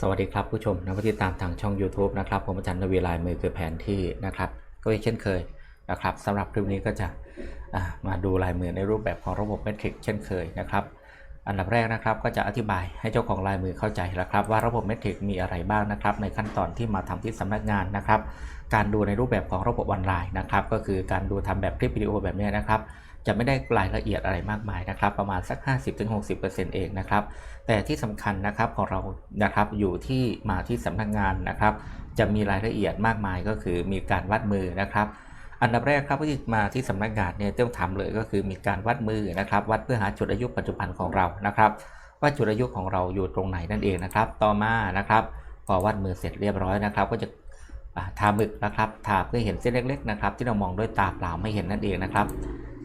สวัสดีครับผู้ชมนะที่ตามทางช่อง YouTube นะครับผมอาจารย์นวีลายมือคือแผนที่นะครับ ก็เช่นเคยนะครับสำหรับคลิปนี้ก็จะมาดูลายมือในรูปแบบของระบบเมทริกเช่นเคยนะครับ อันดับแรกนะครับก็จะอธิบายให้เจ้าของลายมือเข้าใจแล้วครับ ว่าระบบเมทริกมีอะไรบ้างนะครับ ในขั้นตอนที่มาทำที่สำนักงานนะครับ การดูในรูปแบบของระบบออนไลน์นะครับ ก็คือการดูทำแบบคลิปวิดีโอแบบนี้นะครับ จะไม่ได้รายละเอียดอะไรมากมายนะครับ ประมาณสัก 50-60%เองนะครับ แต่ที่สำคัญนะครับของเรานะครับอยู่ที่มาที่สำนักงานนะครับ จะมีรายละเอียดมากมายก็คือมีการวัดมือนะครับอันดับแรกครับที่มาที่สำนักงานเนี่ยต้องทำเลยก็คือมีการวัดมือนะครับ วัดเพื่อหาจุดอายุปัจจุบันของเรานะครับ ว่าจุดอายุของเราอยู่ตรงไหนนั่นเองนะครับ ต่อมานะครับ พอวัดมือเสร็จเรียบร้อยนะครับ ก็จะทาหมึกนะครับทาเพื่อเห็นเส้นเล็ก ๆ นะครับ ที่เรามองด้วยตาเปล่าไม่เห็นนั่นเองนะครับ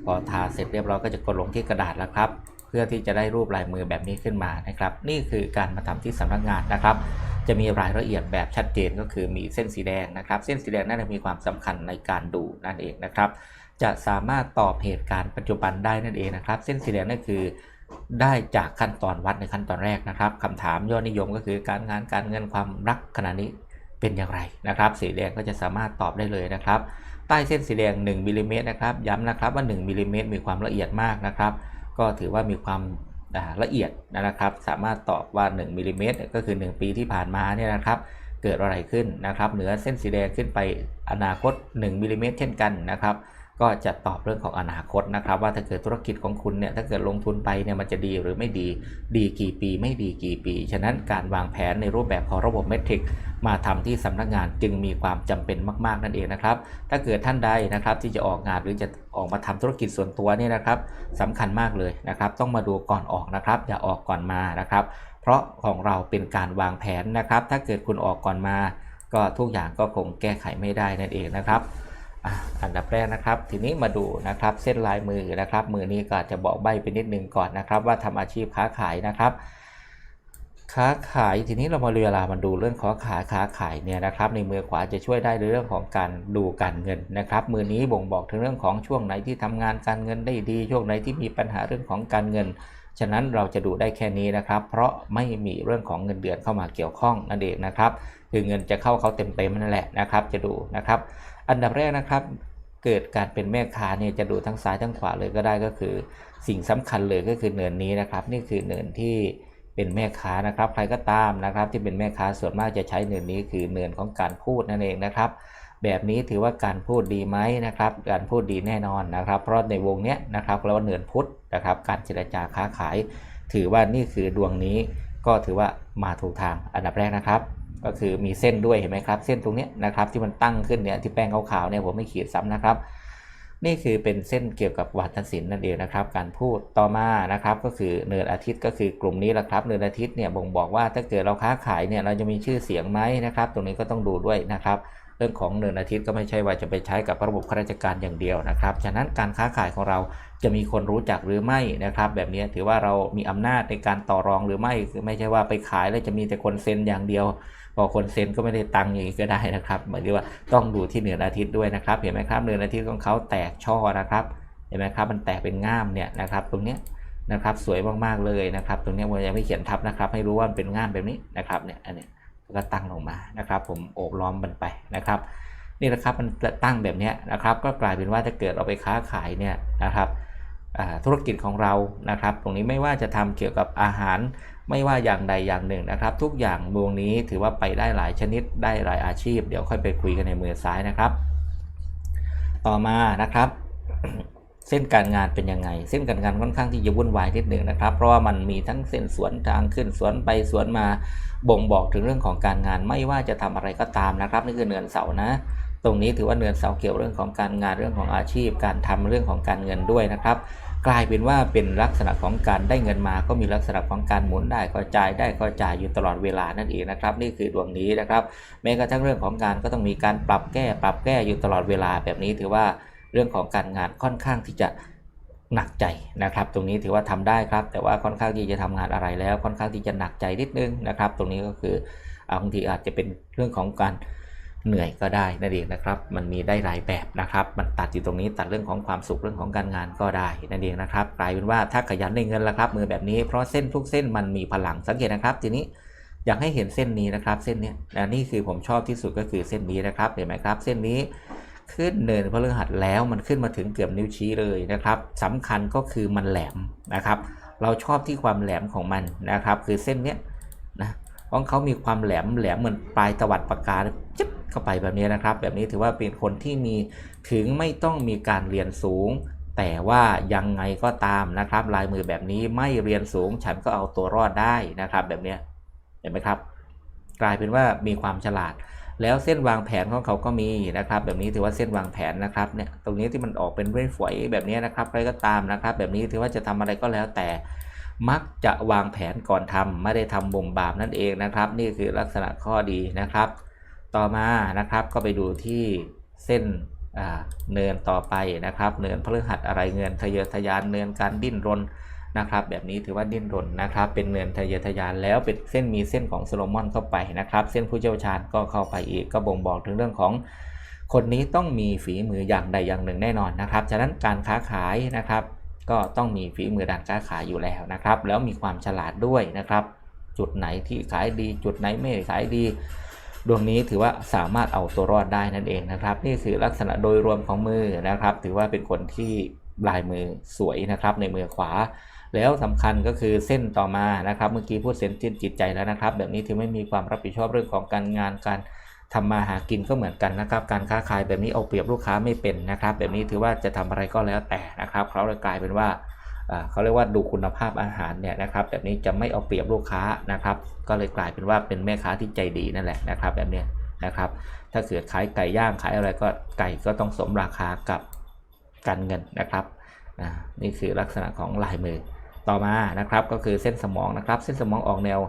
พอทาเสร็จเรียบร้อยก็จะกดลงที่กระดาษแล้วครับ เพื่อที่จะได้รูปลายมือแบบนี้ขึ้นมานะครับ นี่คือการมาทำที่สำนักงานนะครับ จะมีรายละเอียดแบบชัดเจนก็คือมีเส้นสีแดงนะครับ เส้นสีแดงนั่นจะมีความสำคัญในการดูนั่นเองนะครับ จะสามารถตอบเหตุการณ์ปัจจุบันได้นั่นเองนะครับ เส้นสีแดงนั่นคือได้จากขั้นตอนวัดในขั้นตอนแรกนะครับคำถามยอดนิยมก็คือการงานการเงินความรักขณะนี้เป็นอย่างไรนะครับ สีแดงก็จะสามารถตอบได้เลยนะครับ ใต้เส้นสีแดง1มิลลิเมตรนะครับย้ำนะครับว่า1มิลลิเมตรมีความละเอียดมากนะครับ ก็ถือว่ามีความละเอียดนะครับ สามารถตอบว่า1มิลลิเมตรก็คือ 1 ปีที่ผ่านมาเนี่ยนะครับ เกิดอะไรขึ้นนะครับ เหนือเส้นสีแดงขึ้นไปอนาคต 1มิลลิเมตรเช่นกันนะครับ ก็จะตอบเรื่องของอนาคตนะครับ ว่าถ้าเกิดธุรกิจของคุณเนี่ยถ้าเกิดลงทุนไปเนี่ยมันจะดีหรือไม่ดีดีกี่ปี ไม่ดีกี่ปี ฉะนั้นการวางแผนในรูปแบบของระบบเมทริกมาทำที่สำนักงานจึงมีความจำเป็นมาก ๆ นั่นเองนะครับ ถ้าเกิดท่านใดนะครับที่จะออกงานหรือจะออกมาทำธุรกิจส่วนตัวเนี่ยนะครับสำคัญมากเลยนะครับ ต้องมาดูก่อนออกนะครับ อย่าออกก่อนมานะครับ เพราะของเราเป็นการวางแผนนะครับ ถ้าเกิดคุณออกก่อนมา ก็ทุกอย่างก็คงแก้ไขไม่ได้นั่นเองนะครับ อันดับแรกนะครับ ทีนี้มาดูนะครับเส้นลายมือนะครับ มือนี้ก็อาจจะบอกใบไปนิดนึงก่อนนะครับ ว่าทำอาชีพค้าขายนะครับ ค้าขายทีนี้เรามาเวลามันดูเรื่องของขาค้าขายเนี่ยนะครับ ในมือขวาจะช่วยได้ในเรื่องของการดูการเงินนะครับ มือนี้บ่งบอกถึงเรื่องของช่วงไหนที่ทำงานการเงินได้ดี ช่วงไหนที่มีปัญหาเรื่องของการเงิน ฉะนั้นเราจะดูได้แค่นี้นะครับ เพราะไม่มีเรื่องของเงินเดือนเข้ามาเกี่ยวข้องนั่นเองนะครับ คือเงินจะเข้าเขาเต็มๆนั่นแหละนะครับ จะดูนะครับ อันดับแรกนะครับเกิดการเป็นแม่ค้าเนี่ยจะดูทั้งซ้ายทั้งขวาเลยก็ได้ก็คือ สิ่งสำคัญเลยก็คือเนินนี้นะครับ นี่คือเนินที่เป็นแม่ค้านะครับ ใครก็ตามนะครับ ที่เป็นแม่ค้าส่วนมากจะใช้เนินนี้คือเนินของการพูดนั่นเองนะครับ แบบนี้ถือว่าการพูดดีไหมนะครับ การพูดดีแน่นอนนะครับ เพราะในวงเนี้ยนะครับเราว่าเนินพุทธนะครับ การเจรจาค้าขาย ถือว่านี่คือดวงนี้ก็ถือว่ามาถูกทางอันดับแรกนะครับ ก็คือมีเส้นด้วยเห็นไหมครับ เส้นตรงนี้นะครับที่มันตั้งขึ้นเนี่ยที่แป้งขาวๆเนี่ยผมไม่ขีดซ้ำนะครับ นี่คือเป็นเส้นเกี่ยวกับวัฒนศิลป์นั่นเองนะครับ การพูดต่อมานะครับ ก็คือเนินอาทิตย์ก็คือกลุ่มนี้แหละครับเนินอาทิตย์เนี่ยบ่งบอกว่าถ้าเกิดเราค้าขายเนี่ยเราจะมีชื่อเสียงไหมนะครับ ตรงนี้ก็ต้องดูด้วยนะครับเรื่องของเนินอาทิตย์ก็ไม่ใช่ว่าจะไปใช้กับระบบข้าราชการอย่างเดียวนะครับ ฉะนั้นการค้าขายของเราจะมีคนรู้จักหรือไม่นะครับ แบบนี้ถือว่าเรามีอำนาจในการต่อรองหรือไม่ ไม่ใช่ว่าไปขายแล้วจะมีแต่คนเซ็นอย่างเดียว พอคนเซ็นก็ไม่ได้ตังค์อย่างนี้ก็ได้นะครับหมายถึงว่าต้องดูที่เนือนอาทิตย์ด้วยนะครับ เห็นไหมครับเนือนอาทิตย์ของเขาแตกช่อนะครับเห็นไหมครับมันแตกเป็นง่ามเนี่ยนะครับตรงเนี้ยนะครับสวยมากๆเลยนะครับ ตรงนี้ผมยังไม่เขียนทับนะครับ ให้รู้ว่ามันเป็นง่ามแบบนี้นะครับเนี่ยอันนี้ก็ตั้งลงมานะครับ ผมโอบล้อมมันไปนะครับ นี่นะครับมันตั้งแบบนี้นะครับ ก็กลายเป็นว่าถ้าเกิดเราไปค้าขายเนี่ยนะครับธุรกิจของเรานะครับ ตรงนี้ไม่ว่าจะทำเกี่ยวกับอาหาร ไม่ว่าอย่างใดอย่างหนึ่งนะครับ ทุกอย่างวงนี้ถือว่าไปได้หลายชนิดได้หลายอาชีพ เดี๋ยวค่อยไปคุยกันในมือซ้ายนะครับ ต่อมานะครับ เส้นการงานเป็นยังไง เส้นการงานค่อนข้างที่จะวุ่นวายนิดหนึ่งนะครับ เพราะว่ามันมีทั้งเส้นสวนทางขึ้นสวนไปสวนมาบ่งบอกถึงเรื่องของการงาน ไม่ว่าจะทำอะไรก็ตามนะครับนี่คือเนือนเสานะตรงนี้ถือว่าเนือนเสาเกี่ยวเรื่องของการงานเรื่องของอาชีพ การทำเรื่องของการเงินด้วยนะครับ กลายเป็นว่าเป็นลักษณะของการได้เงินมาก็มีลักษณะของการหมุนได้ก็จ่ายได้ก็จ่ายอยู่ตลอดเวลานั่นเองนะครับ นี่คือดวงนี้นะครับแม้กระทั่งเรื่องของการก็ต้องมีการปรับแก้ ปรับแก้อยู่ตลอดเวลาแบบนี้ถือว่าเรื่องของการงานค่อนข้างที่จะหนักใจนะครับ ตรงนี้ถือว่าทำได้ครับ แต่ว่าค่อนข้างที่จะทำงานอะไรแล้ว ค่อนข้างที่จะหนักใจนิดนึงนะครับ ตรงนี้ก็คือบางทีอาจจะเป็นเรื่องของการ เหนื่อยก็ได้นั่นเองนะครับ มันมีได้หลายแบบนะครับ มันตัดอยู่ตรงนี้ตัดเรื่องของความสุขเรื่องของการงานก็ได้นั่นเองนะครับ กลายเป็นว่าถ้าขยันได้เงินแล้วครับ มือแบบนี้เพราะเส้นทุกเส้นมันมีพลังสังเกตนะครับ ทีนี้อยากให้เห็นเส้นนี้นะครับ เส้นนี้นะนี่คือผมชอบที่สุดก็คือเส้นนี้นะครับเห็นไหมครับ เส้นนี้ขึ้นเนินพฤหัสแล้วมันขึ้นมาถึงเกือบนิ้วชี้เลยนะครับสำคัญก็คือมันแหลมนะครับ เราชอบที่ความแหลมของมันนะครับ คือเส้นเนี้ยนะของเขามีความแหลมแหลมเหมือนปลายตวัดปากกา จิ๊บเข้าไปแบบนี้นะครับ แบบนี้ถือว่าเป็นคนที่มีถึงไม่ต้องมีการเรียนสูง แต่ว่ายังไงก็ตามนะครับ ลายมือแบบนี้ไม่เรียนสูง ฉันก็เอาตัวรอดได้นะครับ แบบนี้เห็นไหมครับ กลายเป็นว่ามีความฉลาด แล้วเส้นวางแผนของเขาก็มีนะครับ แบบนี้ถือว่าเส้นวางแผนนะครับเนี่ยตรงนี้ที่มันออกเป็นเรื่อยฝอยแบบนี้นะครับใครก็ตามนะครับ แบบนี้ถือว่าจะทำอะไรก็แล้วแต่มักจะวางแผนก่อนทำไม่ได้ทำบ่มบามนั่นเองนะครับ นี่คือลักษณะข้อดีนะครับ ต่อมานะครับก็ไปดูที่เส้นเนินต่อไปนะครับเนินพฤหัสอะไรเงินทะเยอทะยานเนินการดิ้นรนนะครับแบบนี้ถือว่าดิ้นรนนะครับ เป็นเนินทะเยอทะยานแล้วเป็นเส้นมีเส้นของโซโลมอนเข้าไปนะครับ เส้นผู้เชี่ยวชาญก็เข้าไปอีกก็บ่งบอกถึงเรื่องของ คนนี้ต้องมีฝีมืออย่างใดอย่างหนึ่งแน่นอนนะครับ ฉะนั้นการค้าขายนะครับ ก็ต้องมีฝีมือด้านค้าขายอยู่แล้วนะครับ แล้วมีความฉลาดด้วยนะครับ จุดไหนที่ขายดี จุดไหนไม่ขายดี ดวงนี้ถือว่าสามารถเอาตัวรอดได้นั่นเองนะครับ นี่คือลักษณะโดยรวมของมือนะครับ ถือว่าเป็นคนที่ลายมือสวยนะครับในมือขวา แล้วสำคัญก็คือเส้นต่อมานะครับ เมื่อกี้พูดเส้นจิตใจแล้วนะครับ แบบนี้ถือไม่มีความรับผิดชอบเรื่องของการงานการทำมาหากินก็เหมือนกันนะครับ การค้าขายแบบนี้เอาเปรียบลูกค้าไม่เป็นนะครับ แบบนี้ถือว่าจะทำอะไรก็แล้วแต่นะครับ เขาเลยกลายเป็นว่า เขาเรียกว่าดูคุณภาพอาหารเนี่ยนะครับแบบนี้จะไม่เอาเปรียบลูกค้านะครับ ก็เลยกลายเป็นว่าเป็นแม่ค้าที่ใจดีนั่นแหละนะครับแบบนี้นะครับ ถ้าเกิดขายไก่ย่างขายอะไรก็ไก่ก็ต้องสมราคากับการเงินนะครับนี่คือลักษณะของลายมือต่อมานะครับก็คือเส้นสมองนะครับ เส้นสมองออกแนว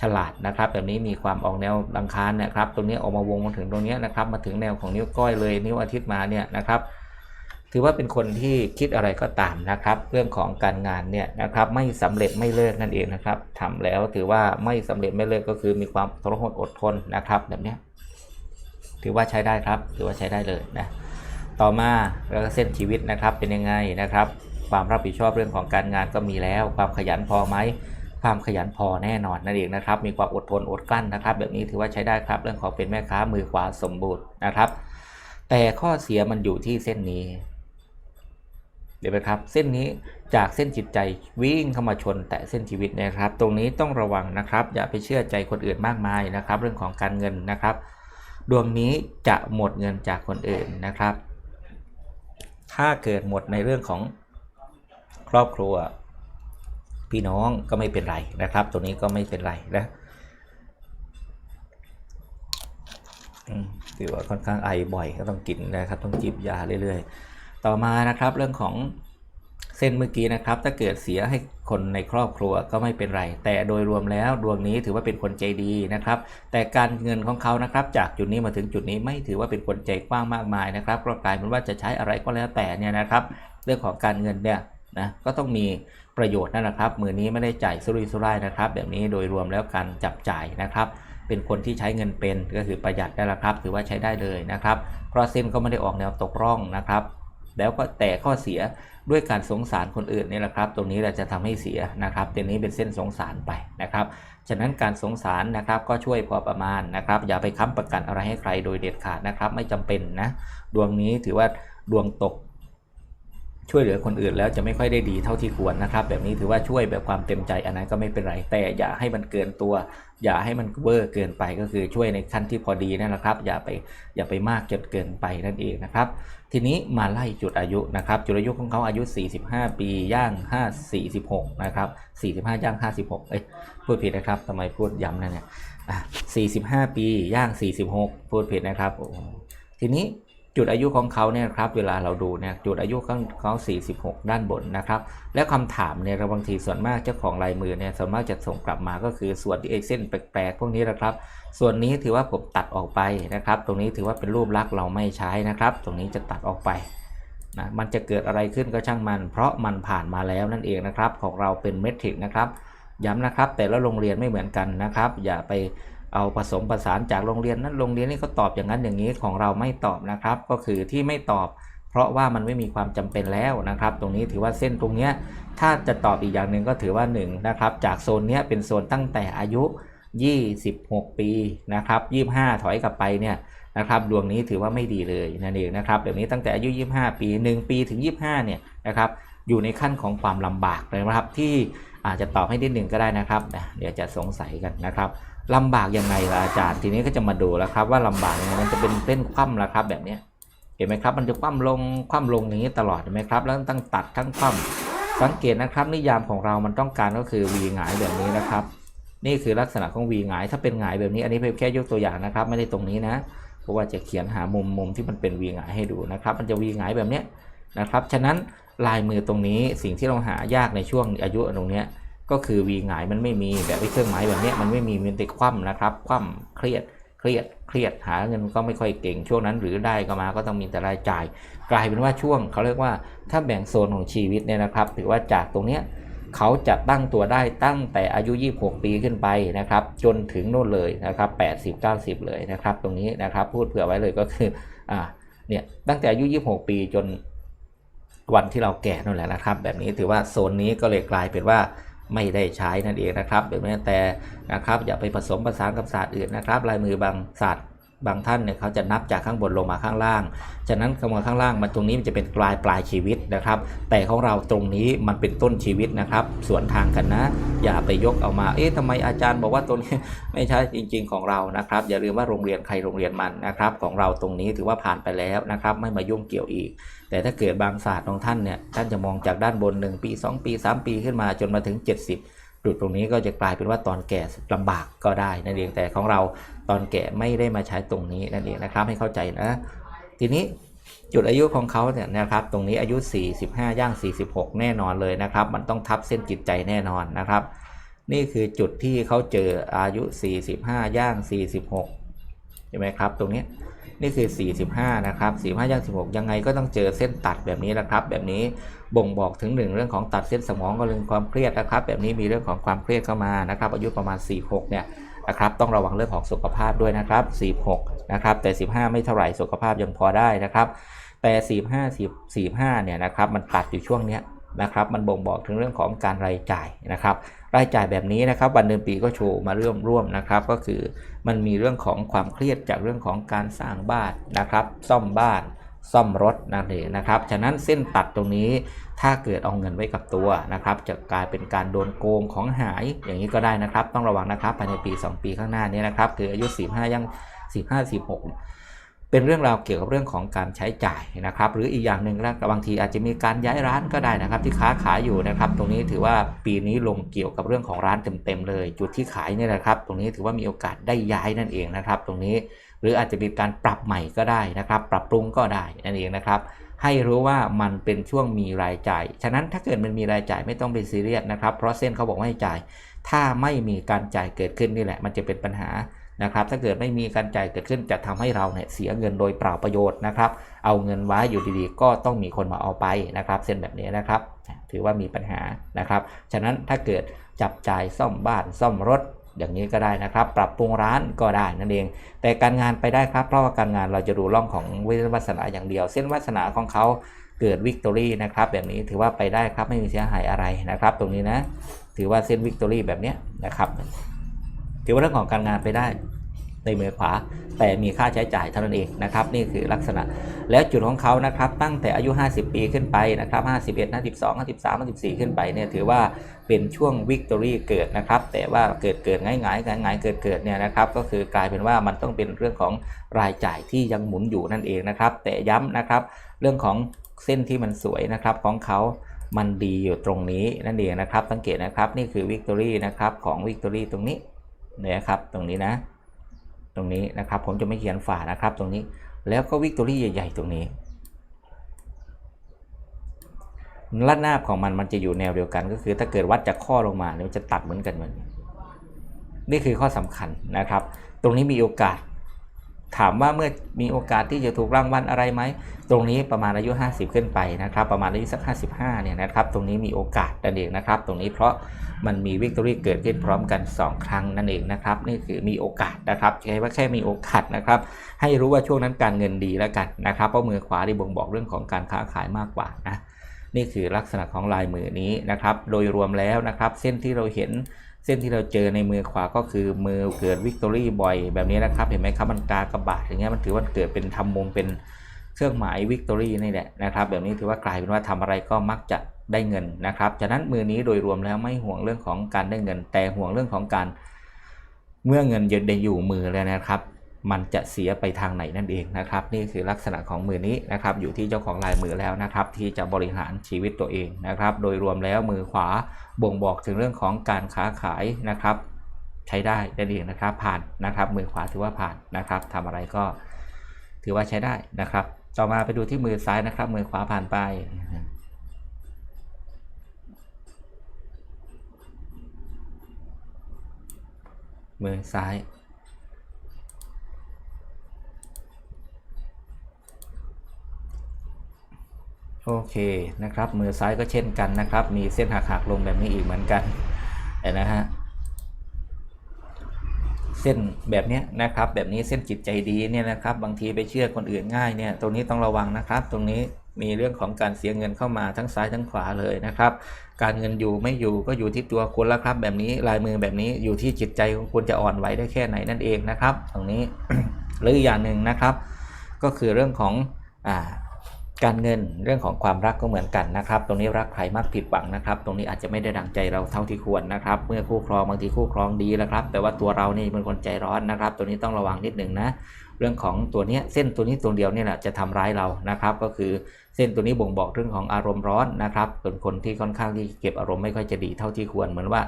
ฉลาดนะครับ แบบนี้มีความออกแนวลังคารนะครับ ตรงนี้ออกมาวงมาถึงตรงนี้นะครับ มาถึงแนวของนิ้วก้อยเลยนิ้วอาทิตย์มาเนี่ยนะครับ ถือว่าเป็นคนที่คิดอะไรก็ตามนะครับ เรื่องของการงานเนี่ยนะครับไม่สำเร็จไม่เลิกนั่นเองนะครับทำแล้วถือว่าไม่สำเร็จไม่เลิกก็คือมีความทรหดอดทนนะครับแบบนี้ถือว่าใช้ได้ครับถือว่าใช้ได้เลยนะต่อมาแล้วก็เส้นชีวิตนะครับเป็นยังไงนะครับ ความรับผิดชอบเรื่องของการงานก็มีแล้ว ความขยันพอไหมความขยันพอแน่นอนนั่นเองนะครับ มีความอดทนอดกลั้นนะครับ แบบนี้ถือว่าใช้ได้ครับ เรื่องของเป็นแม่ค้ามือขวาสมบูรณ์นะครับ แต่ข้อเสียมันอยู่ที่เส้นนี้ เดี๋ยวไปครับ เส้นนี้จากเส้นจิตใจวิ่งเข้ามาชนแต่เส้นชีวิตนะครับ ตรงนี้ต้องระวังนะครับ อย่าไปเชื่อใจคนอื่นมากมายนะครับ เรื่องของการเงินนะครับ ดวงนี้จะหมดเงินจากคนอื่นนะครับ ถ้าเกิดหมดในเรื่องของครอบครัว พี่น้องก็ไม่เป็นไรนะครับตัวนี้ก็ไม่เป็นไรนะถือว่าค่อนข้างไอบ่อยก็ต้องกินนะครับ ต้องจิบยาเรื่อยๆ ต่อมานะครับเรื่องของเส้นเมื่อกี้นะครับ ถ้าเกิดเสียให้คนในครอบครัวก็ไม่เป็นไร แต่โดยรวมแล้วดวงนี้ถือว่าเป็นคนใจดีนะครับ แต่การเงินของเขานะครับ จากจุดนี้มาถึงจุดนี้ไม่ถือว่าเป็นคนใจกว้างมากมายนะครับก็กลายเป็นว่าจะใช้อะไรก็แล้วแต่เนี่ยนะครับ เรื่องของการเงินเนี่ยนะก็ต้องมีประโยชน์นั่นแหละครับ มือนี้ไม่ได้จ่ายสุรุ่ยสุร่ายนะครับ แบบนี้โดยรวมแล้วการจับจ่ายนะครับ เป็นคนที่ใช้เงินเป็นก็คือประหยัดได้แล้วครับ ถือว่าใช้ได้เลยนะครับเพราะเส้นก็ไม่ได้ออกแนวตกร่องนะครับ แล้วก็แต่ข้อเสียด้วยการสงสารคนอื่นนี่แหละครับ ตรงนี้เราจะทำให้เสียนะครับตัวนี้เป็นเส้นสงสารไปนะครับ ฉะนั้นการสงสารนะครับก็ช่วยพอประมาณนะครับ อย่าไปค้ำประกันอะไรให้ใครโดยเด็ดขาดนะครับ ไม่จำเป็นนะ ดวงนี้ถือว่าดวงตก ช่วยเหลือคนอื่นแล้วจะไม่ค่อยได้ดีเท่าที่ควรนะครับ แบบนี้ถือว่าช่วยแบบความเต็มใจอันนั้นก็ไม่เป็นไรแต่อย่าให้มันเกินตัว อย่าให้มันเวอร์เกินไปก็คือช่วยในขั้นที่พอดีนั่นแหละครับ อย่าไปอย่าไปมากจนเกินไปนั่นเองนะครับ ทีนี้มาไล่จุดอายุนะครับ จุดอายุของเขาอายุ 45 ปีย่าง5 46นะครับ45ย่าง56เอ้ยพูดผิดนะครับทำไมพูดย้ำนั่เนี่ย45 ปีย่าง 46 พูดผิดนะครับ ทีนี้ จุดอายุของเขาเนี่ยครับเวลาเราดูเนี่ยจุดอายุของเขา46 ด้านบนนะครับ แล้วคำถามเนี่ยเราบางทีส่วนมากเจ้าของลายมือเนี่ยส่วนมากจะส่งกลับมาก็คือส่วนที่ไอ้เส้นแปลกๆพวกนี้นะครับ ส่วนนี้ถือว่าผมตัดออกไปนะครับ ตรงนี้ถือว่าเป็นรูปลักษณ์เราไม่ใช้นะครับ ตรงนี้จะตัดออกไปนะมันจะเกิดอะไรขึ้นก็ช่างมัน เพราะมันผ่านมาแล้วนั่นเองนะครับ ของเราเป็นเมทริกนะครับ ย้ำนะครับ แต่ละโรงเรียนไม่เหมือนกันนะครับ อย่าไป เอาผสมผสานจากโรงเรียนนั้นโรงเรียนนี้ก็ตอบอย่างนั้นอย่างนี้ของเราไม่ตอบนะครับ ก็คือที่ไม่ตอบ เพราะว่ามันไม่มีความจำเป็นแล้วนะครับ ตรงนี้ถือว่าเส้นตรงเนี้ยถ้าจะตอบอีกอย่างหนึ่งก็ถือว่า1นะครับจากโซนเนี้ยเป็นโซนตั้งแต่อายุ 26 ปีนะครับ25 ถอยกลับไปเนี่ยนะครับดวงนี้ถือว่าไม่ดีเลยนั่นเองนะครับแบบนี้ตั้งแต่อายุ 25 ปี 1 ปีถึง 25เนี่ยนะครับอยู่ในขั้นของความลำบากเลยนะครับที่อาจจะตอบให้นิดหนึ่งก็ได้นะครับ เดี๋ยวจะสงสัยกันนะครับ ลำบากยังไงล่ะอาจารย์ ทีนี้ก็จะมาดูแล้วครับ ว่าลำบากยังไงมันจะเป็นเส้นคว่ำล้วครับ แบบนี้เห็นไหมครับ มันจะคว่ำลงคว่ำลงอย่างนี้ตลอดเห็นไหมครับ แล้วตั้งตัดทั้งคว่ำสังเกตนะครับ นิยามของเรามันต้องการก็คือวีหงายแบบนี้นะครับ นี่คือลักษณะของวีหงายถ้าเป็นหงายแบบนี้ อันนี้เพียงแค่ยกตัวอย่างนะครับ ไม่ได้ตรงนี้นะเพราะว่าจะเขียนหามุมมุมที่มันเป็นวีหงายให้ดูนะครับ มันจะวีหงายแบบนี้นะครับ ฉะนั้นลายมือตรงนี้สิ่งที่เราหายากในช่วงอายุตรงเนี้ย ก็คือวีหงายมันไม่มีแบบไอ้เครื่องหมายแบบนี้มันไม่มีมันติดคว่ำนะครับ คว่ำเครียดเครียดเครียดหาเงินก็ไม่ค่อยเก่งช่วงนั้น หรือได้ก็มาก็ต้องมีแต่รายจ่าย กลายเป็นว่าช่วงเขาเรียกว่าถ้าแบ่งโซนของชีวิตเนี่ยนะครับ ถือว่าจากตรงเนี้ยเขาจะตั้งตัวได้ตั้งแต่อายุ 26 ปีขึ้นไปนะครับ จนถึงโน่นเลยนะครับ 80 90 เลยนะครับ ตรงนี้นะครับ พูดเผื่อไว้เลยก็คืออ่าเนี่ยตั้งแต่อายุ 26 ปีจนวันที่เราแก่นั่นแหละนะครับ แบบนี้ถือว่าโซนนี้ก็เลยกลายเป็นว่า ไม่ได้ใช้นั่นเองนะครับแบบนี้แต่นะครับอย่าไปผสมผสานกับศาสตร์อื่นนะครับ ลายมือบางศาสตร์ บางท่านเนี่ยเขาจะนับจากข้างบนลงมาข้างล่าง ฉะนั้นคำว่าข้างล่างมันตรงนี้มันจะเป็นปลายปลายชีวิตนะครับ แต่ของเราตรงนี้มันเป็นต้นชีวิตนะครับสวนทางกันนะ อย่าไปยกเอามา เอ๊ะทำไมอาจารย์บอกว่าตัวนี้ไม่ใช่จริง ๆ ของเรานะครับ อย่าลืมว่าโรงเรียนใครโรงเรียนมันนะครับ ของเราตรงนี้ถือว่าผ่านไปแล้วนะครับ ไม่มายุ่งเกี่ยวอีก แต่ถ้าเกิดบางศาสตร์ของท่านเนี่ย ท่านจะมองจากด้านบน 1 ปี 2 ปี 3 ปีขึ้นมาจนมาถึง 70จุดตรงนี้ก็จะกลายเป็นว่าตอนแก่ลำบากก็ได้นั่นเองแต่ของเรา ตอนแก่ไม่ได้มาใช้ตรงนี้นั่นเองนะครับให้เข้าใจนะ ทีนี้จุดอายุของเขาเนี่ยนะครับตรงนี้อายุ 45 ย่าง 46 แน่นอนเลยนะครับ มันต้องทับเส้นจิตใจแน่นอนนะครับ นี่คือจุดที่เขาเจออายุ 45 ย่าง 46 ใช่ไหมครับ ตรงนี้นี่คือ 45 นะครับ 45 ย่าง 16 ยังไงก็ต้องเจอเส้นตัดแบบนี้นะครับ แบบนี้บ่งบอกถึงหนึ่งเรื่องของตัดเส้นสมองก็เรื่องความเครียดนะครับ แบบนี้มีเรื่องของความเครียดเข้ามานะครับ อายุประมาณ 46 เนี่ย นะครับต้องระวังเรื่องของสุขภาพด้วยนะครับ46นะครับ แต่ 15 ไม่เท่าไหร่สุขภาพยังพอได้นะครับ แต่ 45 10 45 เนี่ยนะครับมันตัดอยู่ช่วงเนี้ยนะครับมันบ่งบอกถึงเรื่องของการรายจ่ายนะครับ รายจ่ายแบบนี้นะครับวันเดือนปีก็โชว์มาเรื่องร่วมนะครับ ก็คือมันมีเรื่องของความเครียดจากเรื่องของการสร้างบ้านนะครับ ซ่อมบ้าน ซ่อมรถนั่นเองนะครับ ฉะนั้นเส้นตัดตรงนี้ถ้าเกิดเอาเงินไว้กับตัวนะครับ จะกลายเป็นการโดนโกงของหายอย่างนี้ก็ได้นะครับ ต้องระวังนะครับภายในปี 2 ปีข้างหน้านี้นะครับ คืออายุ 45ยัง 15 16 เป็นเรื่องราวเกี่ยวกับเรื่องของการใช้จ่ายนะครับ หรืออีกอย่างหนึ่งแล้วบางทีอาจจะมีการย้ายร้านก็ได้นะครับ ที่ค้าขายอยู่นะครับ ตรงนี้ถือว่าปีนี้ลงเกี่ยวกับเรื่องของร้านเต็มๆเลย จุดที่ขายนี่แหละครับ ตรงนี้ถือว่ามีโอกาสได้ย้ายนั่นเองนะครับ ตรงนี้หรืออาจจะมีการปรับใหม่ก็ได้นะครับ ปรับปรุงก็ได้นั่นเองนะครับ ให้รู้ว่ามันเป็นช่วงมีรายจ่าย ฉะนั้นถ้าเกิดมันมีรายจ่ายไม่ต้องเป็นซีเรียสนะครับ เพราะเส้นเขาบอกว่าให้จ่าย ถ้าไม่มีการจ่ายเกิดขึ้นนี่แหละ มันจะเป็นปัญหา นะครับถ้าเกิดไม่มีการจ่ายเกิดขึ้นจะทำให้เราเนี่ยเสียเงินโดยเปล่าประโยชน์นะครับ เอาเงินไว้อยู่ดีๆ ก็ต้องมีคนมาเอาไปนะครับ เส้นแบบนี้นะครับ ถือว่ามีปัญหานะครับ ฉะนั้นถ้าเกิดจับจ่ายซ่อมบ้านซ่อมรถอย่างนี้ก็ได้นะครับ ปรับปรุงร้านก็ได้นั่นเอง แต่การงานไปได้ครับ เพราะว่าการงานเราจะดูร่องของเวทวาสนาอย่างเดียว เส้นวาสนาของเขาเกิดวิกตอรี่นะครับ แบบนี้ถือว่าไปได้ครับไม่มีเสียหายอะไรนะครับ ตรงนี้นะ ถือว่าเส้นวิกตอรี่แบบนี้นะครับ ถือว่าเรื่องของการงานไปได้ในมือขวา แต่มีค่าใช้จ่ายเท่านั้นเองนะครับ นี่คือลักษณะ แล้วจุดของเขานะครับ ตั้งแต่อายุ 50 ปีขึ้นไปนะครับ51 52 53 54 ขึ้นไปเนี่ยถือว่าเป็นช่วงวิกตอรี่เกิดนะครับ แต่ว่าเกิดเกิดง่ายง่ายง่ายง่ายเกิดเกิดเนี่ยนะครับ ก็คือกลายเป็นว่ามันต้องเป็นเรื่องของรายจ่ายที่ยังหมุนอยู่นั่นเองนะครับ แต่ย้ำนะครับ เรื่องของเส้นที่มันสวยนะครับของเขามันดีอยู่ตรงนี้นั่นเองนะครับ สังเกตนะครับ นี่คือวิกตอรี่นะครับของวิกตอรี่ตรงนี้ เนี่ยครับตรงนี้นะ ตรงนี้นะครับผมจะไม่เขียนฝานะครับตรงนี้แล้วก็วิกตอรี่ใหญ่ ๆ ตรงนี้ลัดหน้าบของมันมันจะอยู่แนวเดียวกันก็คือ ถ้าเกิดวัดจากข้อลงมาเนี่ยมันจะตัดเหมือนกันเหมือนนี่คือข้อสำคัญนะครับ ตรงนี้มีโอกาส ถามว่าเมื่อมีโอกาสที่จะถูกรางวัลอะไรไหมตรงนี้ประมาณอายุ 50 ขึ้นไปนะครับ ประมาณอายุสัก 55เนี่ยนะครับ ตรงนี้มีโอกาสนั่นเองนะครับ ตรงนี้เพราะ มันมีวิกตอรี่เกิดขึ้นพร้อมกัน 2 ครั้งนั่นเองนะครับนี่คือมีโอกาสนะครับใช้ว่าแค่มีโอกาสนะครับ ให้รู้ว่าช่วงนั้นการเงินดีแล้วกันนะครับเพราะมือขวาที่บ่งบอกเรื่องของการค้าขายมากกว่านะนี่คือลักษณะของลายมือนี้นะครับ โดยรวมแล้วนะครับ เส้นที่เราเห็นเส้นที่เราเจอในมือขวาก็คือมือเกิดวิกตอรี่บ่อยแบบนี้นะครับ เห็นไหมครับมันกากระบาดอย่างเงี้ยมันถือว่าเกิดเป็นทำมุมเป็นเครื่องหมายวิกตอรี่นี่แหละนะครับ แบบนี้ถือว่ากลายเป็นว่าทำอะไรก็มักจะ ได้เงินนะครับฉะนั้นมือนี้โดยรวมแล้วไม่ห่วงเรื่องของการได้เงิน แต่ห่วงเรื่องของการ เมื่อเงินเยอะได้อยู่มือแล้วนะครับ มันจะเสียไปทางไหนนั่นเองนะครับ นี่คือลักษณะของมือนี้นะครับ อยู่ที่เจ้าของลายมือแล้วนะครับ ที่จะบริหารชีวิตตัวเองนะครับ โดยรวมแล้วมือขวาบ่งบอกถึงเรื่องของการค้าขายนะครับ ใช้ได้นั่นเองนะครับผ่านนะครับ มือขวาถือว่าผ่านนะครับทำอะไรก็ถือว่าใช้ได้นะครับ ต่อมาไปดูที่มือซ้ายนะครับ มือขวาผ่านไป มือซ้าย โอเคนะครับ มือซ้ายก็เช่นกันนะครับ มีเส้นหักหักๆลงแบบนี้อีกเหมือนกันเห็นนะฮะ เส้นแบบนี้นะครับ แบบนี้เส้นจิตใจดีเนี่ยนะครับ บางทีไปเชื่อคนอื่นง่ายเนี่ยตรงนี้ต้องระวังนะครับ ตรงนี้มีเรื่องของการเสียเงินเข้ามาทั้งซ้ายทั้งขวาเลยนะครับ การเงินอยู่ไม่อยู่ก็อยู่ที่ตัวคุณแล้วครับ แบบนี้ลายมือแบบนี้อยู่ที่จิตใจของคุณจะอ่อนไหวได้แค่ไหนนั่นเองนะครับ ตรงนี้หรืออีกอย่างหนึ่งนะครับ ก็คือเรื่องของอ่า การเงินเรื่องของความรักก็เหมือนกันนะครับ ตรงนี้รักใครมักผิดหวังนะครับ ตรงนี้อาจจะไม่ได้ดังใจเราเท่าที่ควรนะครับ เมื่อคู่ครองบางทีคู่ครองดีแล้วครับ แต่ว่าตัวเรานี่เป็นคนใจร้อนนะครับ ตัวนี้ต้องระวังนิดหนึ่งนะ เรื่องของตัวนี้เส้นตัวนี้ตัวเดียวนี่แหละจะทำร้ายเรานะครับ ก็คือเส้นตัวนี้บ่งบอกเรื่องของอารมณ์ร้อนนะครับเป็นคนที่ค่อนข้างที่เก็บอารมณ์ไม่ค่อยจะดีเท่าที่ควรเหมือนว่า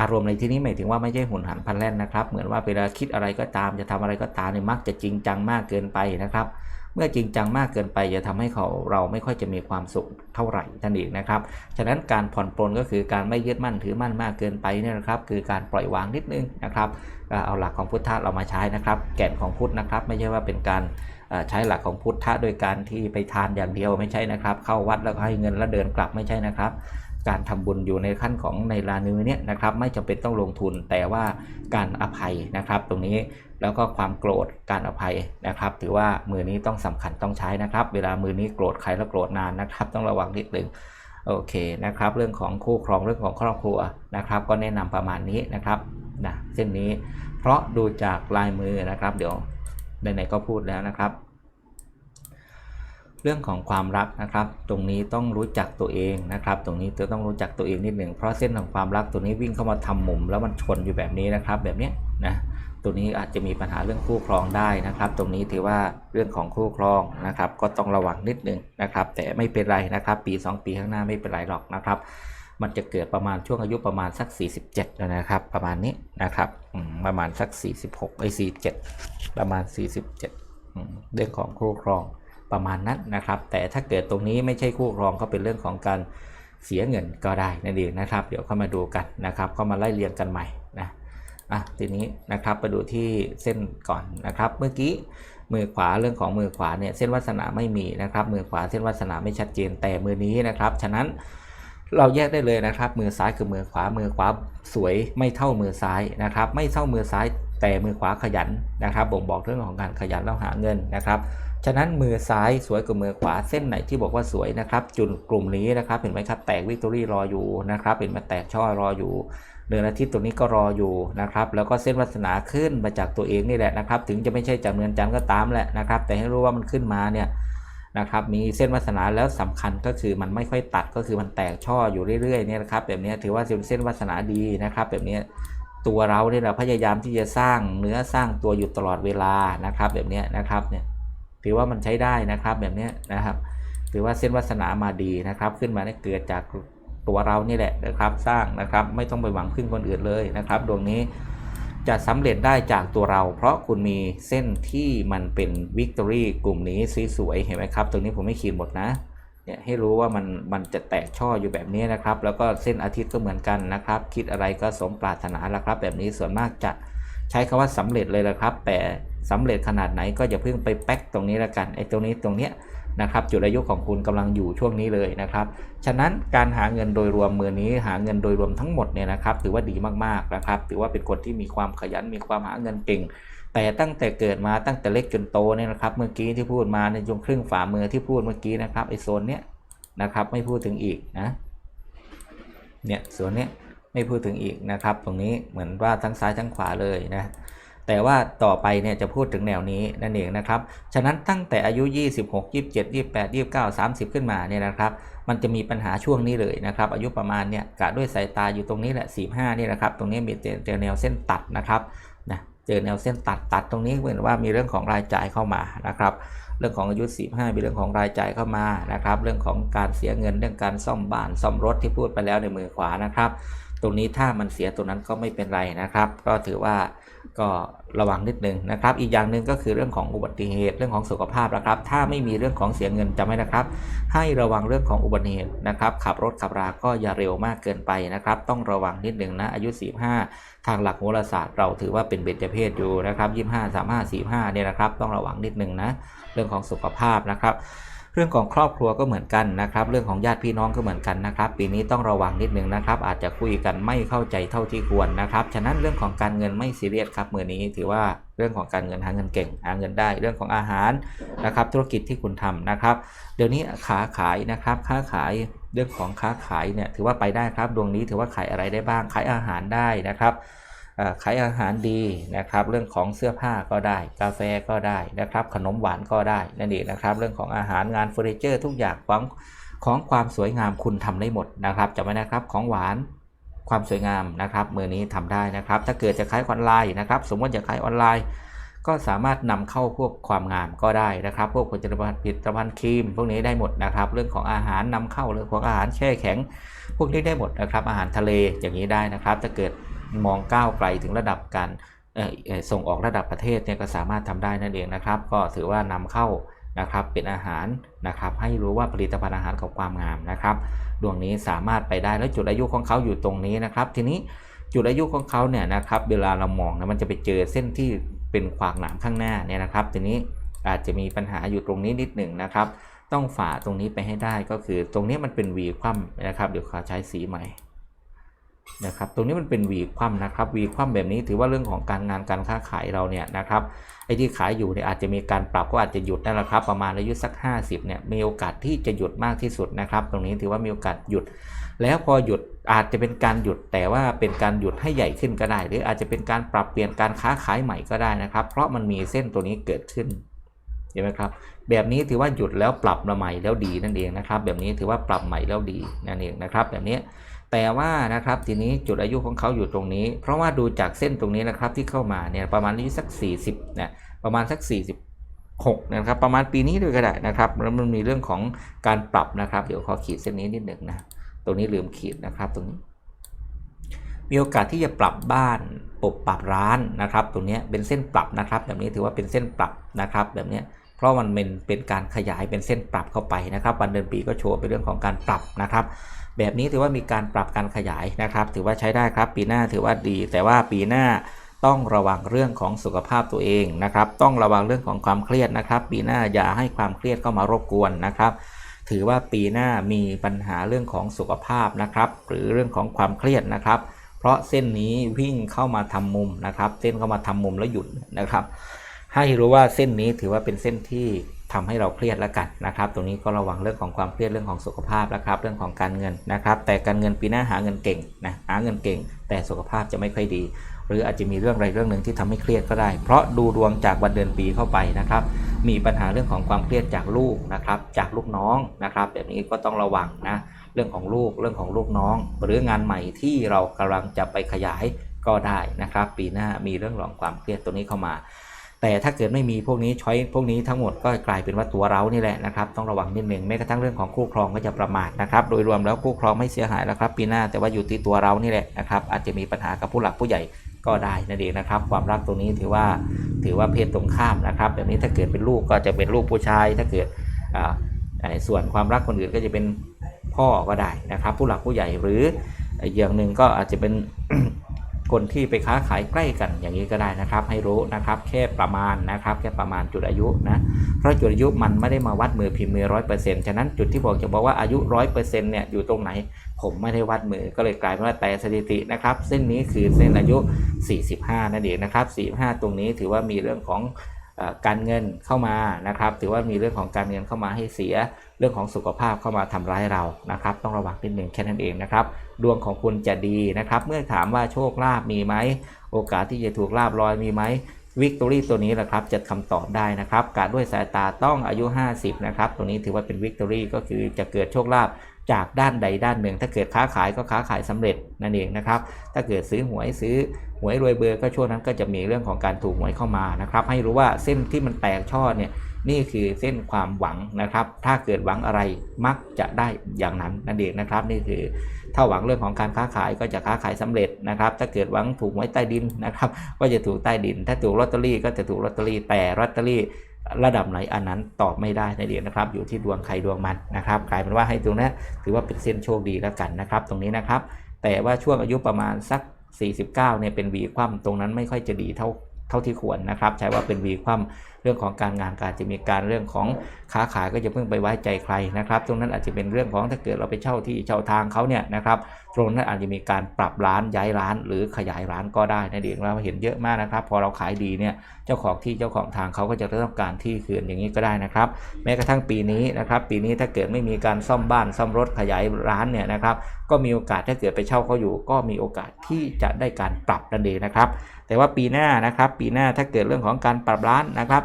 อารมณ์ในที่นี้หมายถึงว่าไม่ใช่หุนหันพันแล่นนะครับ เหมือนว่าเวลาคิดอะไรก็ตามจะทำอะไรก็ตามเนี่ยมักจะจริงจังมากเกินไปนะครับ เมื่อจริงจังมากเกินไปจะทำให้เขาเราไม่ค่อยจะมีความสุขเท่าไหร่นั่นเองนะครับ ฉะนั้นการผ่อนปลนก็คือการไม่ยึดมั่นถือมั่นมากเกินไปนี่นะครับ คือการปล่อยวางนิดนึงนะครับเอาหลักของพุทธะเรามาใช้นะครับ แก่นของพุทธนะครับ ไม่ใช่ว่าเป็นการใช้หลักของพุทธะโดยการที่ไปทานอย่างเดียวไม่ใช่นะครับ เข้าวัดแล้วก็ให้เงินแล้วเดินกลับไม่ใช่นะครับการทำบุญอยู่ในขั้นของในลานื้อเนี่ยนะครับไม่จำเป็นต้องลงทุนแต่ว่าการอภัยนะครับ ตรงนี้ แล้วก็ความโกรธการอภัยนะครับ ถือว่ามือนี้ต้องสำคัญต้องใช้นะครับ เวลามือนี้โกรธใครแล้วโกรธนานนะครับ ต้องระวังนิดนึงโอเคนะครับ เรื่องของคู่ครองเรื่องของครอบครัวนะครับ ก็แนะนำประมาณนี้นะครับนะเส้นนี้เพราะดูจากลายมือนะครับ เดี๋ยวไหนๆก็พูดแล้วนะครับ เรื่องของความรักนะครับ ตรงนี้ต้องรู้จักตัวเองนะครับ ตรงนี้จะต้องรู้จักตัวเองนิดหนึ่งเพราะเส้นของความรักตัวนี้วิ่งเข้ามาทำมุม แล้วมันชนอยู่แบบนี้นะครับ แบบนี้นะ ตัวนี้อาจจะมีปัญหาเรื่องคู่ครองได้นะครับ ตรงนี้ถือว่าเรื่องของคู่ครองนะครับ ก็ต้องระวังนิดหนึงนะครับ แต่ไม่เป็นไรนะครับ ปี 2 ปีข้างหน้าไม่เป็นไรหรอกนะครับ มันจะเกิดประมาณช่วงอายุประมาณสัก 47 แล้วนะครับ ประมาณนี้นะครับประมาณสัก 46ไอ้47 ประมาณ 47 เรื่องของคู่ครองประมาณนั้นนะครับ แต่ถ้าเกิดตรงนี้ไม่ใช่คู่ครองก็เป็นเรื่องของการเสียเงินก็ได้นั่นเองนะครับ เดี๋ยวเข้ามาดูกันนะครับเข้ามาไล่เรียงกันใหม่ อะทีนี้นะครับไปดูที่เส้นก่อนนะครับ เมื่อกี้มือขวาเรื่องของมือขวาเนี่ยเส้นวาสนาไม่มีนะครับ มือขวาเส้นวาสนาไม่ชัดเจนแต่มือนี้นะครับ ฉะนั้นเราแยกได้เลยนะครับ มือซ้ายคือมือขวามือขวาสวยไม่เท่ามือซ้ายนะครับ ไม่เท่ามือซ้ายแต่มือขวาขยันนะครับ บ่งบอกเรื่องของการขยันแล้วหาเงินนะครับ ฉะนั้นมือซ้ายสวยกว่ามือขวาเส้นไหนที่บอกว่าสวยนะครับ จุดกลุ่มนี้นะครับ เห็นไหมครับแตกวิกตอรี่รออยู่นะครับเห็นไหมาแตกช่อรออยู่ เดือนอาทิตย์ตัวนี้ก็รออยู่นะครับ แล้วก็เส้นวาสนาขึ้นมาจากตัวเองนี่แหละนะครับ ถึงจะไม่ใช่จากเงินจันทร์ก็ตามแหละนะครับ แต่ให้รู้ว่ามันขึ้นมาเนี่ยนะครับมีเส้นวาสนาแล้วสำคัญก็คือมันไม่ค่อยตัดก็คือมันแตกช่ออยู่เรื่อยๆเนี่ยนะครับแบบนี้ถือว่าเป็นเส้นวาสนาดีนะครับ แบบนี้ตัวเราเนี่ยเราพยายามที่จะสร้างเนื้อสร้างตัวอยู่ตลอดเวลานะครับ แบบนี้นะครับเนี่ยถือว่ามันใช้ได้นะครับแบบนี้นะครับ ถือว่าเส้นวาสนามาดีนะครับ ขึ้นมาเนี่ยเกิดจาก ตัวเรานี่แหละนะครับสร้างนะครับไม่ต้องไปหวังพึ่งคนอื่นเลยนะครับ ดวงนี้จะสำเร็จได้จากตัวเรา เพราะคุณมีเส้นที่มันเป็นวิกตอรี่กลุ่มนี้สวยๆเห็นไหมครับ ตรงนี้ผมไม่ขีดหมดนะเนี่ยให้รู้ว่ามันมันจะแตกช่ออยู่แบบนี้นะครับ แล้วก็เส้นอาทิตย์ก็เหมือนกันนะครับ คิดอะไรก็สมปรารถนาแล้วครับ แบบนี้ส่วนมากจะใช้คำว่าสำเร็จเลยละครับ แต่สำเร็จขนาดไหนก็อย่าเพิ่งไปแป๊กตรงนี้ละกันไอ้ตรงนี้ตรงเนี้ย นะครับจุดอายุของคุณกำลังอยู่ช่วงนี้เลยนะครับ ฉะนั้นการหาเงินโดยรวมมือนี้หาเงินโดยรวมทั้งหมดเนี่ยนะครับถือว่าดีมากๆนะครับ ถือว่าเป็นคนที่มีความขยันมีความหาเงินเก่ง แต่ตั้งแต่เกิดมาตั้งแต่เล็กจนโตเนี่ยนะครับเมื่อกี้ที่พูดมาในยงครึ่งฝ่ามือที่พูดเมื่อกี้นะครับไอโซนเนี้ยนะครับไม่พูดถึงอีกนะเนี่ยส่วนเนี้ยไม่พูดถึงอีกนะครับ ตรงนี้เหมือนว่าทั้งซ้ายทั้งขวาเลยนะ แต่ว่าต่อไปเนี่ยจะพูดถึงแนวนี้นั่นเองนะครับ ฉะนั้นตั้งแต่อายุ 26 27 28 29 30 ขึ้นมาเนี่ยนะครับ มันจะมีปัญหาช่วงนี้เลยนะครับ อายุประมาณเนี่ยกะด้วยสายตาอยู่ตรงนี้แหละ 45นี่นะครับ ตรงนี้มีเจอแนวเส้นตัดนะครับนะเจอแนวเส้นตัดตัดตรงนี้เหมือนว่ามีเรื่องของรายจ่ายเข้ามานะครับ เรื่องของอายุ 45 มีเรื่องของรายจ่ายเข้ามานะครับ เรื่องของการเสียเงินเรื่องการซ่อมบ้านซ่อมรถที่พูดไปแล้วในมือขวานะครับ ตรงนี้ถ้ามันเสียตรงนั้นก็ไม่เป็นไรนะครับ ก็ถือว่าก็ระวังนิดนึงนะครับ อีกอย่างหนึ่งก็คือเรื่องของอุบัติเหตุเรื่องของสุขภาพนะครับ ถ้าไม่มีเรื่องของเสียเงินจำไว้นะครับ ให้ระวังเรื่องของอุบัติเหตุนะครับ ขับรถขับราก็อย่าเร็วมากเกินไปนะครับ ต้องระวังนิดนึงนะอายุ 45 ทางหลักโหราศาสตร์เราถือว่าเป็นเบญจเพศอยู่นะครับ 25 35 45เนี่ยนะครับ ต้องระวังนิดนึงนะเรื่องของสุขภาพนะครับ เรื่องของครอบครัวก็เหมือนกันนะครับ เรื่องของญาติพี่น้องก็เหมือนกันนะครับ ปีนี้ต้องระวังนิดนึงนะครับ อาจจะคุยกันไม่เข้าใจเท่าที่ควรนะครับ ฉะนั้นเรื่องของการเงินไม่ซีเรียสครับมือนี้ถือว่าเรื่องของการเงินหาเงินเก่ง หาเงินได้ เรื่องของอาหารนะครับ ธุรกิจที่คุณทำนะครับ เดี๋ยวนี้ค้าขายนะครับ ค้าขายเรื่องของค้าขายเนี่ยถือว่าไปได้ครับ ดวงนี้ถือว่าขายอะไรได้บ้าง ขายอาหารได้นะครับ ขายอาหารดีนะครับ เรื่องของเสื้อผ้าก็ได้ กาแฟก็ได้นะครับ ขนมหวานก็ได้นั่นเองนะครับ เรื่องของอาหารงานเฟอร์นิเจอร์ทุกอย่างของของความสวยงามคุณทำได้หมดนะครับจำไว้นะครับของหวานความสวยงามนะครับมือนี้ทำได้นะครับ ถ้าเกิดจะขายออนไลน์นะครับ สมมติจะขายออนไลน์ ก็สามารถนำเข้าพวกความงามก็ได้นะครับ พวกผลิตภัณฑ์ผลิตภัณฑ์ครีม พวกนี้ได้หมดนะครับ เรื่องของอาหารนำเข้าเรื่องของอาหารแช่แข็ง พวกนี้ได้หมดนะครับ อาหารทะเลอย่างนี้ได้นะครับ ถ้าเกิด มองก้าวไกลถึงระดับการส่งออกระดับประเทศเนี่ยก็สามารถทำได้นั่นเองนะครับ ก็ถือว่านำเข้านะครับเป็นอาหารนะครับให้รู้ว่าผลิตภัณฑ์อาหารของความงามนะครับ ดวงนี้สามารถไปได้แล้วจุดอายุของเขาอยู่ตรงนี้นะครับ ทีนี้จุดอายุของเขาเนี่ยนะครับเวลาเรามองนะมันจะไปเจอเส้นที่เป็นขวากหนามข้างหน้าเนี่ยนะครับ ทีนี้อาจจะมีปัญหาอยู่ตรงนี้นิดหนึ่งนะครับ ต้องฝ่าตรงนี้ไปให้ได้ก็คือ ตรงนี้มันเป็นวีคว่ำนะครับเดี๋ยวขอใช้สีใหม่ นะครับตรงนี้มันเป็นวีคว่ำนะครับวีคว่ำแบบนี้ถือว่าเรื่องของการงานการค้าขายเราเนี่ยนะครับไอ้ที่ขายอยู่เนี่ยอาจจะมีการปรับก็อาจจะหยุดนั่นแหละครับ ประมาณอายุสัก 50เนี่ยมีโอกาสที่จะหยุดมากที่สุดนะครับ ตรงนี้ถือว่ามีโอกาสหยุด แล้วพอหยุดอาจจะเป็นการหยุดแต่ว่าเป็นการหยุดให้ใหญ่ขึ้นก็ได้ หรืออาจจะเป็นการปรับเปลี่ยนการค้าขายใหม่ก็ได้นะครับ เพราะมันมีเส้นตัวนี้เกิดขึ้นเห็นไหมครับแบบนี้ถือว่าหยุดแล้วปรับมาใหม่แล้วดีนั่นเองนะครับ แบบนี้ถือว่าปรับใหม่แล้วดีนั่นเองนะครับ แบบนี้ แต่ว่านะครับทีนี้จุดอายุของเขาอยู่ตรงนี้ เพราะว่าดูจากเส้นตรงนี้นะครับที่เข้ามาเนี่ยประมาณอายุสัก 40นะประมาณสัก 46นะครับประมาณปีนี้ด้วยก็ได้นะครับแล้วมันมีเรื่องของการปรับนะครับ เดี๋ยวขอขีดเส้นนี้นิดหนึ่งนะตรงนี้ลืมขีดนะครับตรงนี้ มีโอกาสที่จะปรับบ้านปรับปรับร้านนะครับ ตรงนี้เป็นเส้นปรับนะครับ แบบนี้ถือว่าเป็นเส้นปรับนะครับ แบบนี้ ราะมันเป็นเป็นการขยายเป็นเส้นปรับเข้าไปนะครับวันเดือนปีก็โชว์เป็นเรื่องของการปรับนะครับแบบนี้ถือว่ามีการปรับการขยายนะครับ ถือว่าใช้ได้ครับปีหน้าถือว่าดี แต่ว่าปีหน้าต้องระวังเรื่องของสุขภาพตัวเองนะครับ ต้องระวังเรื่องของความเครียดนะครับ ปีหน้าอย่าให้ความเครียดเข้ามารบกวนนะครับ ถือว่าปีหน้ามีปัญหาเรื่องของสุขภาพนะครับ หรือเรื่องของความเครียดนะครับ เพราะเส้นนี้วิ่งเข้ามาทำมุมนะครับ เส้นเข้ามาทำมุมแล้วหยุดนะครับ ให้รู้ว่าเส้นนี้ถือว่าเป็นเส้นที่ทำให้เราเครียดแล้วกันนะครับ ตรงนี้ก็ระวังเรื่องของความเครียดเรื่องของสุขภาพนะครับ เรื่องของการเงินนะครับ แต่การเงินปีหน้าหาเงินเก่งนะหาเงินเก่ง แต่สุขภาพจะไม่ค่อยดี หรืออาจจะมีเรื่องอะไรเรื่องหนึ่งที่ทำให้เครียดก็ได้ เพราะดูดวงจากวันเดือนปีเข้าไปนะครับ มีปัญหาเรื่องของความเครียดจากลูกนะครับ จากลูกน้องนะครับ แบบนี้ก็ต้องระวังนะเรื่องของลูกเรื่องของลูกน้อง หรืองานใหม่ที่เรากำลังจะไปขยายก็ได้นะครับ ปีหน้ามีเรื่องของความเครียดตัวนี้เข้ามา แต่ถ้าเกิดไม่มีพวกนี้ช้อยพวกนี้ทั้งหมดก็กลายเป็นว่าตัวเรานี่แหละนะครับต้องระวังนิดหนึ่งแม้กระทั่งเรื่องของคู่ครองก็จะประมาทนะครับโดยรวมแล้วคู่ครองไม่เสียหายแล้วครับปีหน้าแต่ว่าอยู่ที่ตัวเรานี่แหละนะครับอาจจะมีปัญหากับผู้หลักผู้ใหญ่ก็ได้นั่นเองนะครับ ความรักตรงนี้ถือว่าถือว่าเพศตรงข้ามนะครับแบบนี้ถ้าเกิดเป็นลูกก็จะเป็นลูกผู้ชาย ถ้าเกิดอ่าส่วนความรักคนอื่นก็จะเป็นพ่อก็ได้นะครับ ผู้หลักผู้ใหญ่หรืออย่างหนึ่งก็อาจจะเป็น คนที่ไปค้าขายใกล้กันอย่างนี้ก็ได้นะครับให้รู้นะครับแค่ประมาณนะครับแค่ประมาณจุดอายุนะเพราะจุดอายุมันไม่ได้มาวัดมือพิมพ์มือร้อยเปอร์เซ็นต์ฉะนั้นจุดที่บอกจะบอกว่าอายุร้อยเปอร์เซ็นต์เนี่ยอยู่ตรงไหน ผมไม่ได้วัดมือก็เลยกลายเป็นว่าแต่สถิตินะครับเส้นนี้คือเส้นอายุ 45นั่นเองนะครับ45 ตรงนี้ถือว่ามีเรื่องของการเงินเข้ามานะครับถือว่ามีเรื่องของการเงินเข้ามาให้เสีย รื่องของสุขภาพเข้ามาทำร้ายเรานะครับต้องระวังนิดหนึ่งแค่นั้นเองนะครับดวงของคุณจะดีนะครับ เมื่อถามว่าโชคลาภมีไหมโอกาสที่จะถูกลาบลอยมีไหมวิกตอรี่ตัวนี้แหละครับจะคำตอบได้นะครับการด้วยสายตาต้องอายุ 50 นะครับ ตัวนี้ถือว่าเป็นวิกตอรี่ก็คือจะเกิดโชคลาภจากด้านใดด้านหนึ่ง ถ้าเกิดค้าขายก็ค้าขายสำเร็จนั่นเองนะครับ ถ้าเกิดซื้อหวยซื้อหวยรวยเบอร์ก็ช่วงนั้นก็จะมีเรื่องของการถูกหวยเข้ามานะครับ ให้รู้ว่าเส้นที่มันแตกช่อเนี่ย นี่คือเส้นความหวังนะครับ ถ้าเกิดหวังอะไรมักจะได้อย่างนั้นนั่นเองนะครับ นี่คือถ้าหวังเรื่องของการค้าขายก็จะค้าขายสำเร็จนะครับ ถ้าเกิดหวังถูกหวยใต้ดินนะครับ ก็จะถูกใต้ดิน ถ้าถูกลอตเตอรี่ก็จะถูกลอตเตอรี่แต่ลอตเตอรี่ระดับไหนอันนั้นตอบไม่ได้ในเดียวนะครับ อยู่ที่ดวงใครดวงมันนะครับกลายเป็นว่าให้ตรงนี้ถือว่าเป็นเส้นโชคดีแล้วกันนะครับ ตรงนี้นะครับ แต่ว่าช่วงอายุประมาณสัก 49เนี่ยเป็นวีคว่ำตรงนั้นไม่ค่อยจะดีเท่าเท่าที่ควรนะครับ ใช้ว่าเป็นวีคว่ำ เรื่องของการงานการจะมีการเรื่องของค้าขายก็จะเพิ่งไปไว้ใจใครนะครับ ตรงนั้นอาจจะเป็นเรื่องของถ้าเกิดเราไปเช่าที่เช่าทางเขาเนี่ยนะครับตรงนั้นอาจจะมีการปรับร้านย้ายร้านหรือขยายร้านก็ได้นะเด็กเราเห็นเยอะมากนะครับ พอเราขายดีเนี่ยเจ้าของที่เจ้าของทางเขาก็จะต้องการที่คืนอย่างนี้ก็ได้นะครับ แม้กระทั่งปีนี้นะครับ ปีนี้ถ้าเกิดไม่มีการซ่อมบ้านซ่อมรถขยายร้านเนี่ยนะครับ ก็มีโอกาสถ้าเกิดไปเช่าเขาอยู่ ก็มีโอกาสที่จะได้การปรับนั่นเองนะครับ แต่ว่าปีหน้านะครับ ปีหน้าถ้าเกิดเรื่องของการปรับร้านนะครับ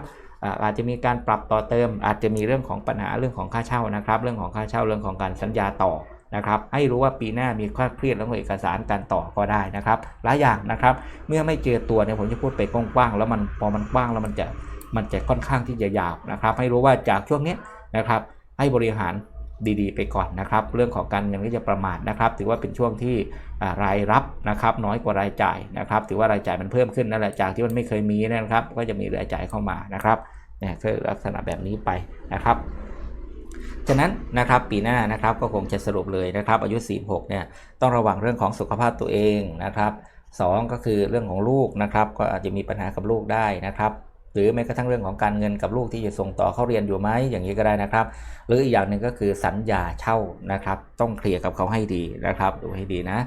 อาจจะมีการปรับต่อเติม อาจจะมีเรื่องของปัญหาเรื่องของค่าเช่านะครับ เรื่องของค่าเช่าเรื่องของการสัญญาต่อ นะครับให้รู้ว่าปีหน้ามีความเครียดเรื่องของเอกสารการต่อก็ได้นะครับหลายอย่างนะครับ เมื่อไม่เจอตัวเนี่ยผมจะพูดไปกว้างๆแล้วมันพอมันกว้างแล้วมันจะมันจะค่อนข้างที่จะยาวนะครับ ให้รู้ว่าจากช่วงนี้นะครับ ให้บริหารดีๆ ไปก่อนนะครับ เรื่องของการเงินก็จะประมาทนะครับ ถือว่าเป็นช่วงที่รายรับนะครับ น้อยกว่ารายจ่ายนะครับ ถือว่ารายจ่ายมันเพิ่มขึ้นนั่นแหละจากที่มันไม่เคยมีนะครับ ก็จะมีรายจ่ายเข้ามานะครับเนี่ยคือลักษณะแบบนี้ไปนะครับ ฉะนั้นนะครับปีหน้านะครับก็คงจะสรุปเลยนะครับอายุ 46 เนี่ยต้องระวังเรื่องของสุขภาพตัวเองนะครับสองก็คือเรื่องของลูกนะครับก็อาจจะมีปัญหากับลูกได้นะครับหรือแม้กระทั่งเรื่องของการเงินกับลูกที่จะส่งต่อเข้าเรียนอยู่ไหมอย่างนี้ก็ได้นะครับ หรืออีกอย่างหนึ่งก็คือสัญญาเช่านะครับ ต้องเคลียร์กับเขาให้ดีนะครับ ดูให้ดีนะ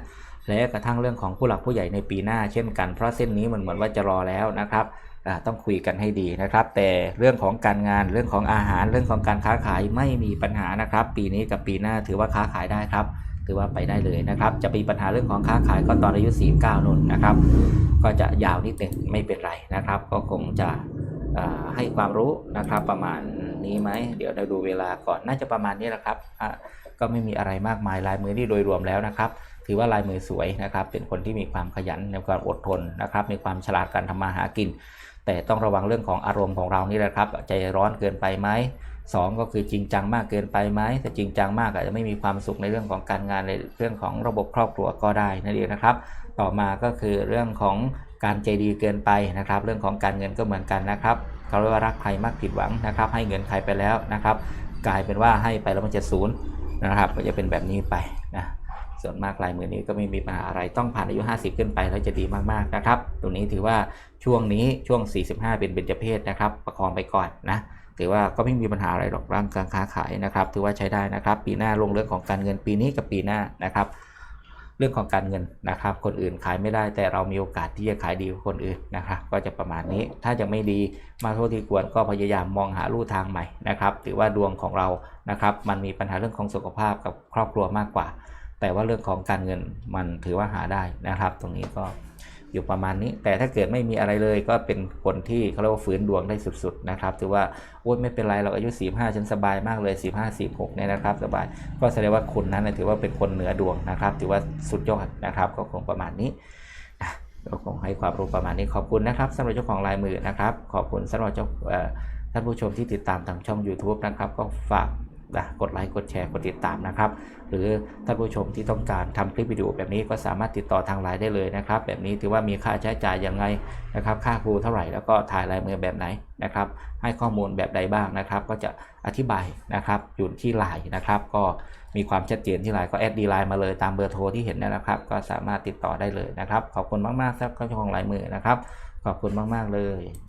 และกระทั่งเรื่องของผู้หลักผู้ใหญ่ในปีหน้าเช่นกันเพราะเส้นนี้มันเหมือนว่าจะรอแล้วนะครับ ต้องคุยกันให้ดีนะครับ แต่เรื่องของการงานเรื่องของอาหารเรื่องของการค้าขายไม่มีปัญหานะครับ ปีนี้กับปีหน้าถือว่าค้าขายได้ครับ ถือว่าไปได้เลยนะครับ จะมีปัญหาเรื่องของค้าขายก็ตอนอายุ49นนนะครับ ก็จะยาวนิดหนึ่งไม่เป็นไรนะครับ ก็คงจะให้ความรู้นะครับประมาณนี้ไหมเดี๋ยวเราดูเวลาก่อนน่าจะประมาณนี้แหละครับก็ไม่มีอะไรมากมายลายมือที่โดยรวมแล้วนะครับ ถือว่าลายมือสวยนะครับ เป็นคนที่มีความขยันในความอดทนนะครับ มีความฉลาดการทำมาหากิน แต่ต้องระวังเรื่องของอารมณ์ของเรานี่แหละครับ ใจร้อนเกินไปไหมสองก็คือจริงจังมากเกินไปไหมถ้าจริงจังมากอาจจะไม่มีความสุขในเรื่องของการงานในเรื่องของระบบครอบครัวก็ได้นั่นเองนะครับ ต่อมาก็คือเรื่องของการใจดีเกินไปนะครับ เรื่องของการเงินก็เหมือนกันนะครับเขาเรียกว่ารักใครมักผิดหวังนะครับ ให้เงินใครไปแล้วนะครับ กลายเป็นว่าให้ไปแล้วมันจะศูนย์นะครับ ก็จะเป็นแบบนี้ไปนะ ส่วนมากลายมือนี้ก็ไม่มีปัญหาอะไรต้องผ่านอายุ 50 ขึ้นไปแล้วจะดีมากๆนะครับ ตรงนี้ถือว่าช่วงนี้ช่วง 45 เป็นเบญจเพศนะครับ ประคองไปก่อนนะถือว่าก็ไม่มีปัญหาอะไรหรอกร่างการค้าขายนะครับ ถือว่าใช้ได้นะครับ ปีหน้าลงเรื่องของการเงินปีนี้กับปีหน้านะครับ เรื่องของการเงินนะครับ คนอื่นขายไม่ได้แต่เรามีโอกาสที่จะขายดีกว่าคนอื่นนะครับ ก็จะประมาณนี้ถ้ายังไม่ดีมาโทษที่ควรก็พยายามมองหาลู่ทางใหม่นะครับ ถือว่าดวงของเรานะครับ มันมีปัญหาเรื่องของสุขภาพกับครอบครัวมากกว่า แต่ว่าเรื่องของการเงินมันถือว่าหาได้นะครับ ตรงนี้ก็อยู่ประมาณนี้ แต่ถ้าเกิดไม่มีอะไรเลยก็เป็นคนที่เขาเรียกว่าฝืนดวงได้สุดๆนะครับถือว่าโอ๊ยไม่เป็นไรเราอายุ 45ฉันสบายมากเลย 45 46เนี่ยนะครับ สบายก็แสดงว่าคุณนั้นถือว่าเป็นคนเหนือดวงนะครับ ถือว่าสุดยอดนะครับ ก็คงประมาณนี้ก็คงให้ความรู้ประมาณนี้ขอบคุณนะครับสำหรับเจ้าของลายมือนะครับ ขอบคุณสำหรับเจ้าท่านผู้ชมที่ติดตามทางช่อง YouTube นะครับ ก็ฝาก นะกดไลค์กดแชร์กดติดตามนะครับ หรือท่านผู้ชมที่ต้องการทำคลิปวิดีโอแบบนี้ก็สามารถติดต่อทางไลน์ได้เลยนะครับ แบบนี้ถือว่ามีค่าใช้จ่ายยังไงนะครับ ค่าครูเท่าไหร่แล้วก็ถ่ายลายมือแบบไหนนะครับ ให้ข้อมูลแบบใดบ้างนะครับ ก็จะอธิบายนะครับอยู่ที่ไลน์นะครับ ก็มีความชัดเจนที่ไลน์ก็แอดดีไลน์มาเลยตามเบอร์โทรที่เห็นนะครับ ก็สามารถติดต่อได้เลยนะครับ ขอบคุณมากๆครับเจ้าของลายมือนะครับ ขอบคุณมากๆเลย